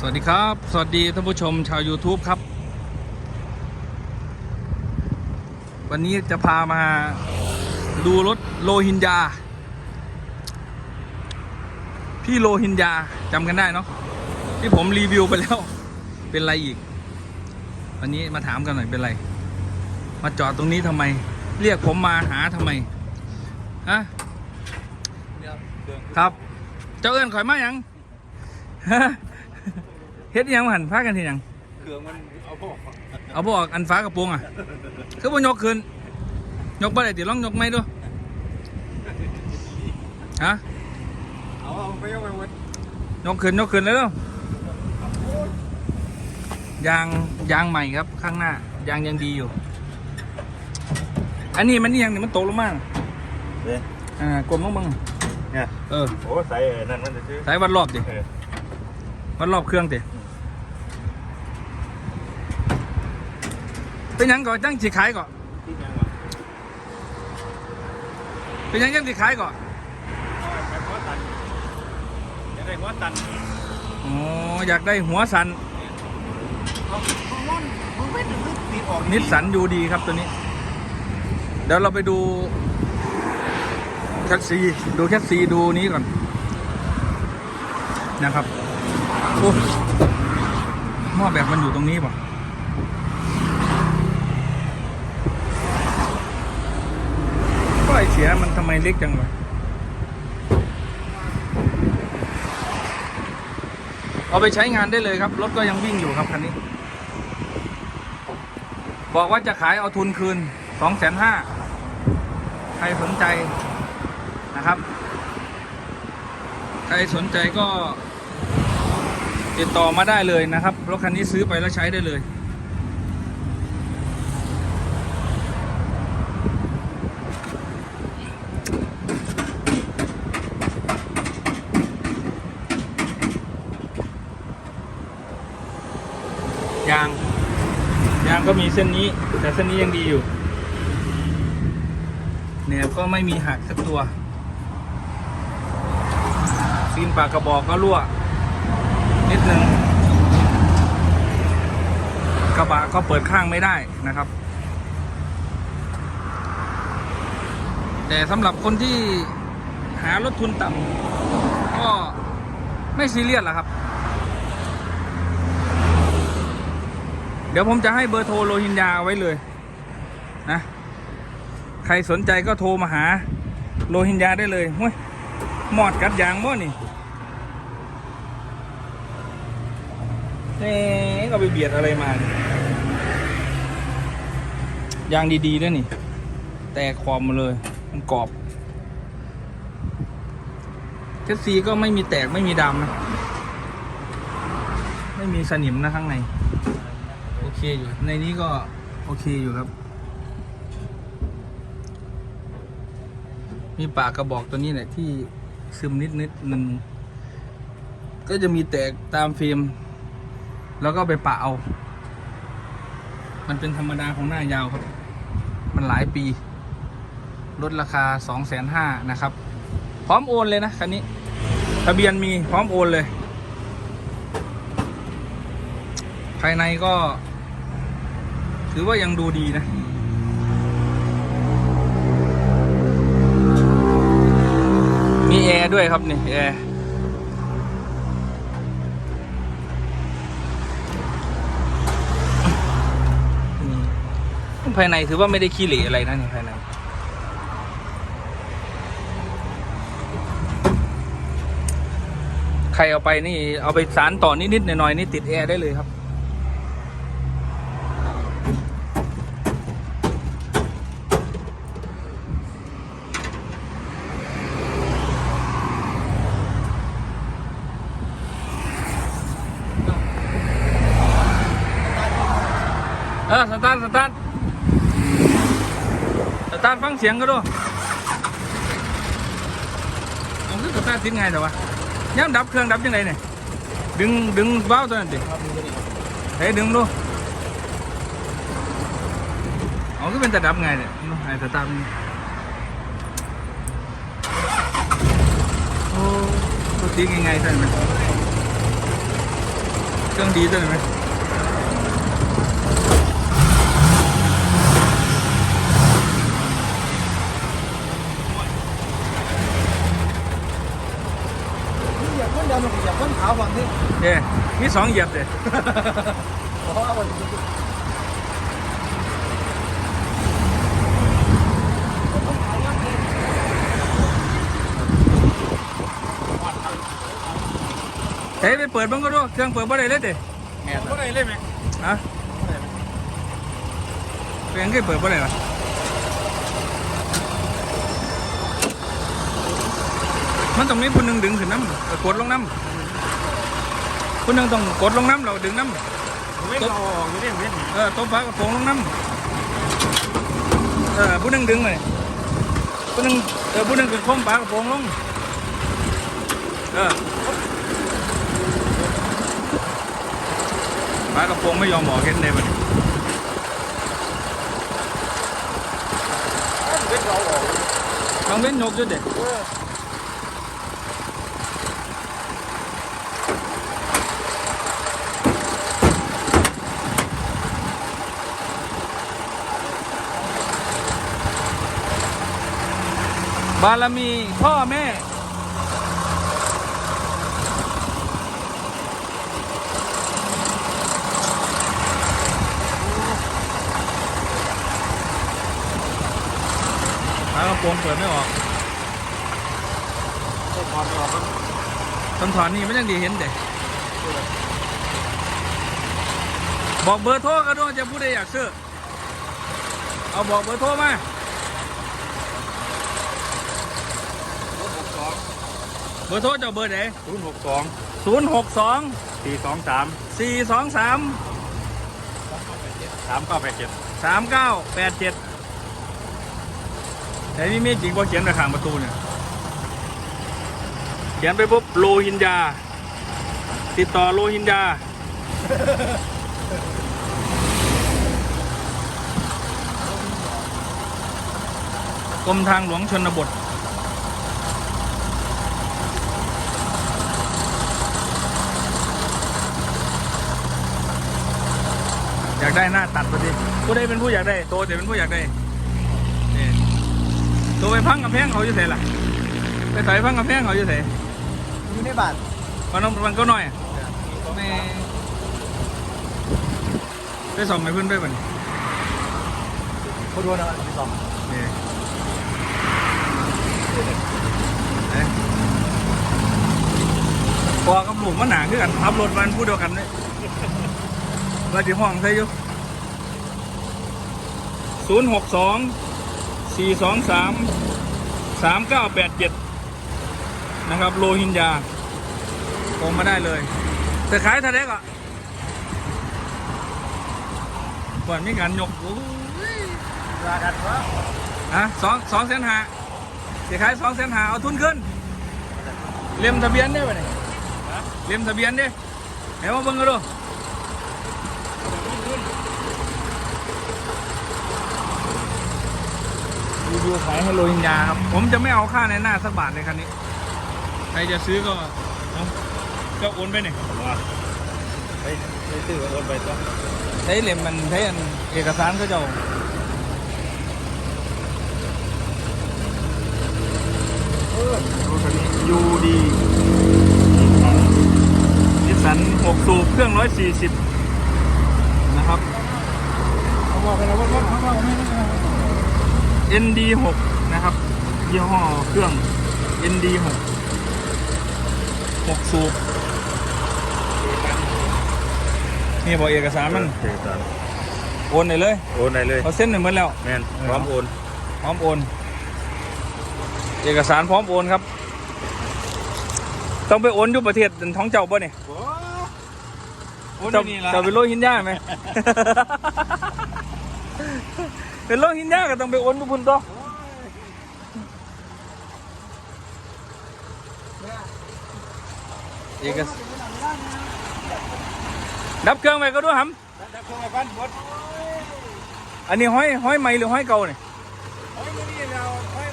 สวัสดีครับ สวัสดีท่านผู้ชมชาว YouTube ครับ วันนี้จะพามาดูรถโลหินยา พี่โลหินยาจำกันได้เนาะที่ผมรีวิวไปแล้ว เป็นไรอีก วันนี้มาถามกันหน่อยเป็นไร มาจอดตรงนี้ทำไม เรียกผมมาหาทำไมฮะครับ เจ้าเอิญข่อยมาหยังฮะ เฮ็ดอิหยังมาหันพากันทีหยังเครื่องมันเอาพวกเอาบอกอันฟ้ากระโปรงอะคือบ่ยกขึ้น ยกบ่ได้ติลองยกไม่ดูฮะเอาเอาไปเอาไปวัดยกขึ้นยกขึ้นเลยเด้อยางยางใหม่ครับ ข้างหน้ายางยังดีอยู่ อันนี้มันนี่ยังนี่มันตกลงมาเนี่ยอ่ากลมลงบังเนี่ย เออโอ้ใส่นั่นมันจะชื่อสายวัดรอบดิเออ วัดรอบเครื่องดิ เป็นหยังก่อนจังสิขายก่อนที่ยังวะเป็นหยังจังสิขายก่อนแบบหัวตันจะได้หัวตันอ๋ออยากได้หัวสันเอาเอามันมันไม่ถึงติดออกนิสสันยูดีครับตัวนี้ เดี๋ยวเราไปดูแคสซีดูแคสซีดูนี้ก่อน นะครับโอ้หม้อแบบมันอยู่ตรงนี้ป่ะก็ไอเสียมันทำไมเล็กจังวะเอาไปใช้งานได้เลยครับ รถก็ยังวิ่งอยู่ครับคันนี้ บอกว่าจะขายเอาทุนคืนสองแสนห้าใครสนใจนะครับ ใครสนใจก็ติดต่อมาได้เลยนะครับ รถคันนี้ซื้อไปแล้วใช้ได้เลยยาง ยางก็มี เส้นนี้ แต่เส้นนี้ยังดีอยู่แนบก็ไม่มีหักสักตัวซีนปากกระบอกก็รั่ว นิดนึงกระบะก็เปิดข้างไม่ได้นะครับ แต่สำหรับคนที่หารถทุนต่ำก็ไม่ซีเรียสหรอกครับ ดี๋ยวผมจะให้เบอร์โทรโลหินยาไว้เลยนะใครสนใจก็โทรมาหาโลหินยาได้เลยเฮ้ยหมอดกัดยางมั่นี่เอ๊ะก็ไปเบียดอะไรมายางดีๆด้วยนี่ แตกความมาเลย มันกรอบเทสซีก็ไม่มีแตกไม่มีดำนะ ไม่มีสนิมนะข้างใน เคอยู่ ในนี้ก็โอเคอยู่ครับ มีปากกระบอกตัวนี้แหละที่ซึมนิดนิดหนึ่งก็จะมีแตกตามฟิล์ม แล้วก็ไปปะเอา มันเป็นธรรมดาของหน้ายาวครับ มันหลายปี ลดราคาสองแสนห้านะครับ พร้อมโอนเลยนะคันนี้ ทะเบียนมีพร้อมโอนเลย ภายในก็ ถือว่ายังดูดีนะมีแอร์ด้วยครับนี่แอร์ภายในถือว่าไม่ได้ขี้เหร่อะไรนะนี่ภายในใครเอาไปนี่เอาไปสารต่อนิดๆหน่อยๆนี่ติดแอร์ได้เลยครับ ออสตาร์ทสตาร์ทสตาร์ทฟังเสียงก็ดูมันคือสตาร์ทติดไงแต่ว่ายังดับเครื่องดับยังไงเนี่ยดึงดึงเบ้าตัวนั้นดิเฮ้ยดึงดูอ๋อก็เป็นจะดับไงเนี่ยไอ้สตาร์ทมันโอ้ตัวตียังไงท่านมันเครื่องดีจังเลยไหม เหยียบคนเดียวมันเหยียบคนขาวฝั่งนี้เย่มีสองเหยียบเลยเพราะว่ามันเฮ้ยไปเปิดบ้างก็ดูเครื่องเปิดบ่ได้เลยเด้แม่นก็ได้เลยไหมฮะเครื่องเคยเปิดบ่ได้หรอมันต้องมีคนหนึ่งดึงขึ้นน้ำแล้วกดลงน้ำ คนหนึ่งต้องกดลงน้ำเราดึงน้ำไม่เอาออกอยู่เนี่ยเว้นเออตัวฟ้ากระโปรงลงน้ำเออผู้หนึงดึงเลยผู้หนึงเออผู้หนึงคือคมฟ้ากระโปรงลงเออฟ้ากระโปรงไม่ยอมบอกเห็นเลยมันเว้นเราออกต้องเว้นยกจุดเด็ด บารมีพ่อแม่ฟ้ากระโปรงเปิดไม่ออกก็ถอดออกมันตอนถอนนี่ไม่ยังดีเห็นเด็กบอกเบอร์โทรก็ด้วยจะผู้ใดอยากซื้อ เอาบอกเบอร์โทรมา รถหกสอง เบอร์โทรเจ้าเบอร์ไหนศูนย์หกสองศูนย์หกสองสี่สองสามสี่สองสามสามเก้าแปดเจ็ดสามเก้าแปดเจ็ดแต่นี่มีจริงพอเขียนไปข้างประตูเนี่ย เขียนไปปุ๊บโลหินยา ติดต่อโลหินยากรมทางหลวงชนบท อยาก ได้หน้าตัดพอดีผู้ใดเป็นผู้อยากได้โตแต่เป็นผู้อยากได้นี่ตัวไปพังกับแพงเขาอยู่ไหนล่ะไปถอยพังกับแพงเขาอยู่ไหนอยู่ในบ้านมันต้องมันก็น้อยอะแม่ไปส่องไปเพื่อนไปป่ะนี่เขาดูนะไปสองนี่เอ๊ะพอกับลูกมันหนาคือกันขับรถมันพูดเดียวกันเลยเราจะห้องใช่อยู่ ศูนย์หกสองสี่สองสามสามเก้าแปดเจ็ดนะครับ โลหินยาโงมาได้เลย แต่ขายเท่าไหร่ก็ก่อนมีการยกโอ้ยรากันวะอะสองสองแสนหาเสียขายสองแสนหาเอาทุนขึ้นเล่มทะเบียนได้ป่ะเนี่ยเล่มทะเบียนได้เห็นว่าเบิ่งกันดู วิวขายให้โรฮิงญาครับ ผมจะไม่เอาค่าในหน้าสักบาทเลยคันนี้ ใครจะซื้อก็เอาก็โอนไปเนี่ยไปไปซื้อรถไปตัวใช้เล่มมันใช้อันเอกสารก็จะเอารถคันนี้ยูดีนิสสัน6สูบเครื่อง140นะครับเขาบอกกันแล้วว่าเขาบอกไม่ได้ ND 6 นะครับยี่ห้อเครื่อง ND 6 6สูบนี่บอกเอกสารมันเอกสารโอนได้เลย โอนได้เลยเขาเส้นหนึ่งหมดแล้วแม่นพร้อมโอน พร้อมโอน เอกสารพร้อมโอนครับ ต้องไปโอนอยู่ประเทศท้องเจ้าป่ะเนี่ยโอนเจ้านี่ละเจ้าเป็นโรฮินญาไหม เป็นโรฮินญาก็ต้องไปโอนทุกพุ่นต่อเอกสารดับเครื่องไปก็ด้วยหดับเครื่องไปบ้านหมดำอันนี้ห้อยห้อยใหม่หรือห้อยเก่าเนี่ยโอ้ยนี่เราโอ้ย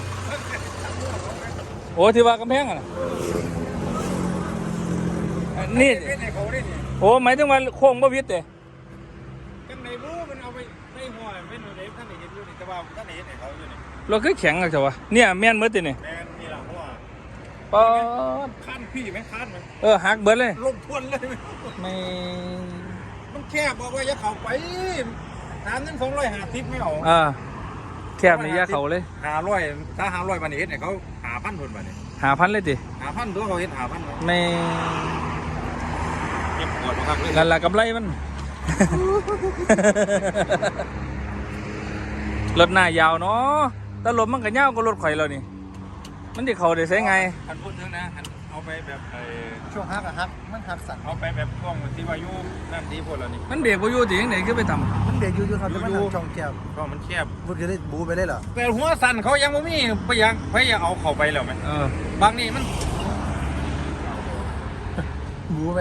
โอ้ที่ว่ากำแพงอะนะอันนี่ เป็นไอ้เขาได้นี่โอ้โอ้หมายถึงว่าโค้งบ่พิษเด้จังไหนรู้มันเอาไป ในหัวเป็นอะไรท่านไหนเห็นอยู่นี่แต่ว่าท่านไหนเห็นไหนเขาอยู่นี่รถคือแข็งอะจ้ะวะเนี่ยแม่นหมืดตินี่แมนนี่หลังหัวป๊อดขั้นพี่ไหมขั้นไหมเออหักเบิดเลยลงทวนเลยไหมไม่ มันแคบบอกว่าอย่าเข้าไปน้ำนั้นสองร้อยห้าสิบไม่เอาอ่าแคบนี่อยาเขาเลยหาร้อยถ้าหาร้อยวันนี้เห็นไหนเขาหาพันคนวันนี้หาพันเลยติหาพันตัวเขาเห็นหาพันไม่เก็บปวดมาครับเลยนั่นละกำไรมัน รถหน้ายาวเนาะแต่รถมันก็ยาวกว่ารถข่อยแล้วนี่ มันที่เขาได้ใช้ไงอันพูดถึงนะอันเอาไปแบบเออช่วงฮักอะฮักมันฮักสั่นเอาไปแบบช่วงที่วายุนั่นที่พูดแล้วนี่มันเบรกบ่อยู่ติยังไงคือไปทำมันเด็กอยู่อยู่ครับแต่มันอยู่ทางช่องแก้วก็มันแคบมันจะได้บูไปเลยเหรอแต่หัวสั่นเขายังไม่มีไปยังไปยังเอาเข้าไปแล้วไหมเออบางนี่มันบูไป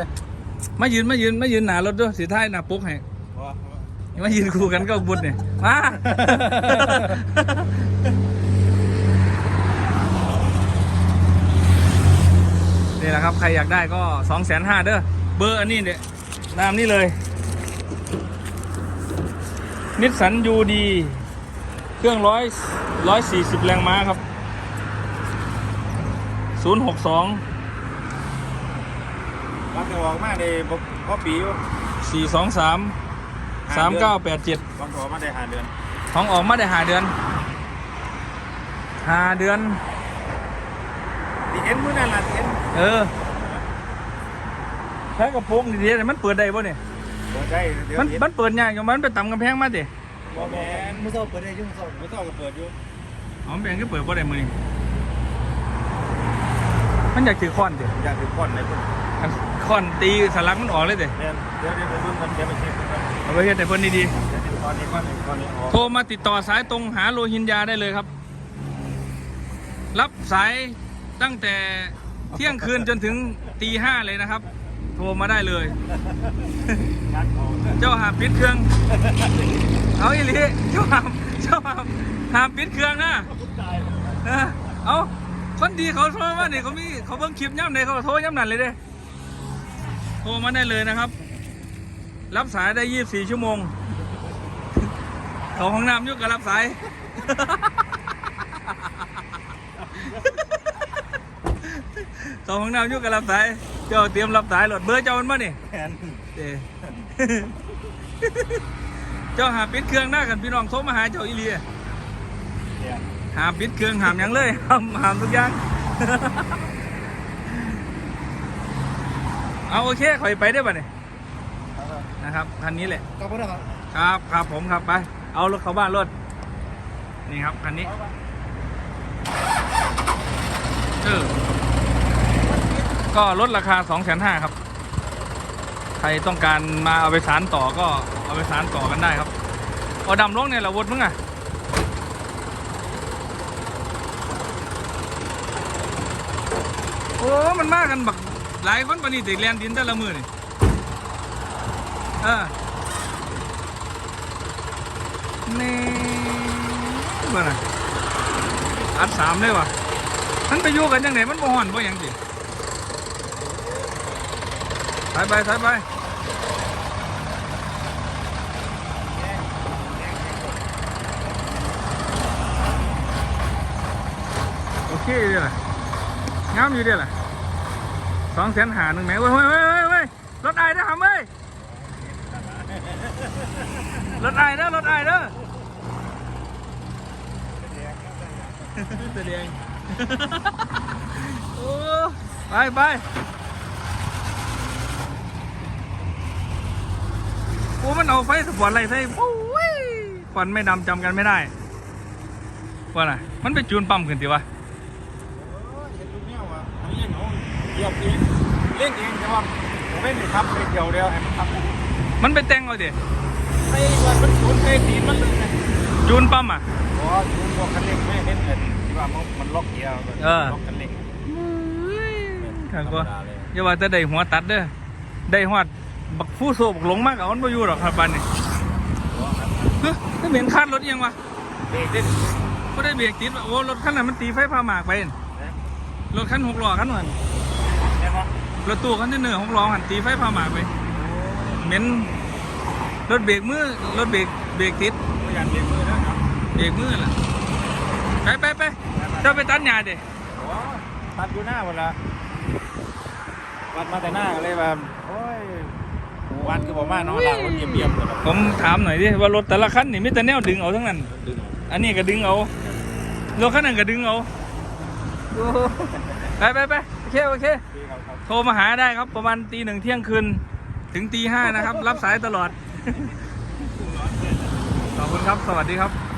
มายืนมายืนมายืนหนารถด้วยสีท้ายหนาปุ๊กให้มายืนคู่กันก็บุญเนี่ยมานี่แหละครับใครอยากได้ก็สองแสนห้าเด้อเบอร์อันนี้เนี่ยนามนี้เลยนิสสันยูดีเครื่องร้อยร้อยสี่สิบแรงม้าครับศูนย์หกสอง รับจะออกมาในพ่อปีอยู่สี่สองสามสามเก้าแปดเจ็ดบางออกมาได้หาเดือนของออกมาได้หาเดือนหาเดือนที่เห็นมื้อนั่นล่ะที่เห็นเออแพ้กระโปรงดีๆเนี่ยมันเปิดได้ป่ะเนี่ยเปิดได้เดี๋ยวมันเห็นมันเปิดยากอย่างมันไปต่ำกำแพงมาดิบ่แม่นไม่ต้องเปิดได้ยุ่งเข้าไม่ต้องก็เปิดอยู่อ๋อมันเป็นก็เปิดป่ะได้มือนี่มันอยากถือค้อนดิอยากถึงก้อนเลยพุ่น อันค้อนตีสลักมันออกเลยดิแม่นเดี๋ยวเดี๋ยวไปเบิ่งกันเดี๋ยวไปเช็คกันก่อนเอาไปเฮ็ดแต่เพิ่นดีเดี๋ยวก้อนนี้ก้อนนี้ก้อนนี้ออกๆโทรมาติดต่อสายตรงหาโลหินยาได้เลยครับ รับสายตั้งแต่เที่ยงคืนจนถึงตีห้าเลยนะครับ โทรมาได้เลยงัดออกเจ้าหาปิดเครื่อง เอาอีหลีเจ้าหามเจ้าหามหามปิดเครื่องนะเออเอาคนดีเขาโทรมาเนี่ยเขามีเขาเบิ่งคลิปย่ำไหนเขาโทรย่ำนั่นเลยเด้ โทรมาได้เลยนะครับ รับสายได้ 24 ชั่วโมงเขาห้องน้ำอยุ่กับรับสาย เขาห้องน้ำอยุ่กับรับสาย เจ้าเตรียมรับสายโหลดเบอร์เจ้ามันมาเนี่ยแม่นเด้เจ้าหาปิดเครื่องหน้ากันพี่น้องโทรมาหาเจ้าอีเลียเนี่ยหามปิดเครื่องหามหยังเลยห้ามหามทุกอย่าง เอาโอเคข่อยไปได้ป่ะเนี่ยนะครับคันนี้แหละก็ไม่ได้ครับครับครับผมครับไปเอารถเข้าบ้านรถนี่ครับคันนี้เออก็ลดราคา2องแสนห้าครับ ใครต้องการมาเอาไปสารต่อก็เอาไปสารต่อกันได้ครับ เอาดำลงเนี่ยเหราวดมึงอะโอ้ มันมากันบัก หลายคนปานนี้ติเรียนดินแต่ละมือนี่เออนี่เมื่อน่ะอัดสามเลยว่ะมันไปอยู่กันยังไงมันบ่ห่อนบ่หยังสิไปไปไปไปโอเคเดียวล่ะงามอยู่เดียวล่ะ สองแสนหาหนึ่งแหมเว้ยเว้ยเว้ยเว้ยเว้ยรถไอ้นะทำเว้ยรถไอ้เด้อรถไอ้เด้อแสดงโอ้ไปไปโอ้มันเอาไฟสปอร์ตไลท์ใส่โอ้ยควันไม่ดำจำกันไม่ได้ว่าน่ะมันไปจูนปั๊มขึ้นติวะ เห็นลูกแมวอะเอาเองเอาเหยียบเองเล่นเองแต่ว่าผมไม่ได้ทับเลยเดียวเดียวให้มันทับมันไปแต่งเอาดิไอ้วันมันสูนไอ้ตีนมันเลยนะจูนปั๊มอะอ๋อสูนพวกคันเร่งไม่เห็นเลยที่ว่ามันมันล็อกเกียร์มันเออล็อกคันเร่งข้างธรรก็มดาเลยอย่าว่าแต่ได้หัวตัดเด้อได้หัวบักฟู้โซบักหลงมากเอามันบ่อยู่หรอกครับบันนี่เฮ้ยไม่เหม็นคาดรถยังวะเบรกเล่นก็ได้เบรกติดว่ะโอ้รถคันนั้นมันตีไฟพาหมากไปนั่นรถคันหกล้อคันนั้นใช่ไหม รถตู้คันที่เหนือหกล้อหันตีไฟพาหมากไปโอ้เหม็นรถเบรกมือรถเบรกเบรกติดไม่อยากเบรกมือนะครับเบรกมือล่ะไปไปไปเจ้าไปตัดหญ้าดิโอ้ตัดอยู่หน้าหมดละวัดมาแต่หน้าก็เลยแบบโอ้ยวันคือบอกว่าเน้องหลังรถเยี่ยมๆเลยครับผมถามหน่อยดิว่ารถแต่ละคันนี่มีแต่แนวดึงเอาทั้งนั้นดึงอันนี้ก็ดึงเอารถคันนั้นก็ดึงเอาโอ้โหไปไปไปโอ เคโอเคดีครับคโทรมาหาได้ครับประมาณตีหนึ่งเที่ยงคืน ถึงตีห้านะครับ รับสายตลอด ขอบคุณครับ สวัสดีครับ